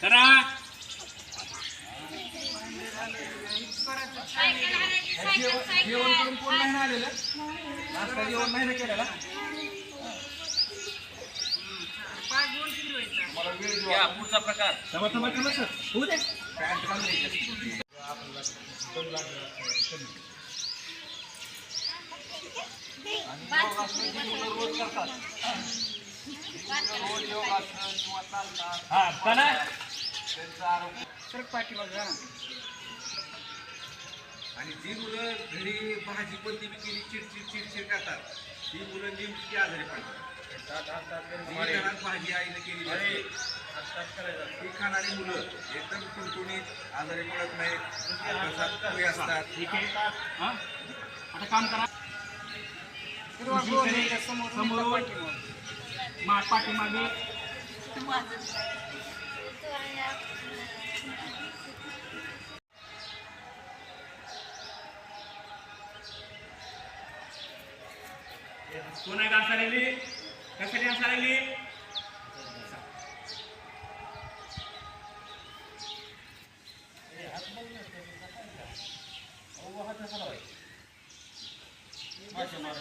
करा. जेवण करून कोण आलेलं नाश्ता जेवण नाही ना पुढचा प्रकार थांबा थांबा सर होऊ दे पॅन्ट आणि योगासनं जी मुलं रोज करतात. रोज योगासनं किंवा चालतात. हा चला त्यांचं आरोग्य. सरक पाठीमागं जा. आणि जी मुलं घरी भाजी कोणती बी केली चिडचिड चिडचिड करतात. ती मुलं नेमकी आजारी पडतात. घरात भाजी आईने केली ती खाणारी मुलं एकदम टुणटुणीत आजारी पडत नाहीत. असतात. ठीक आहे. हा? आता काम करा. उजवीकडे, समोरून मा पाठीमागे. कोण आहे घासालेली कशाने घासालेली Maşallah.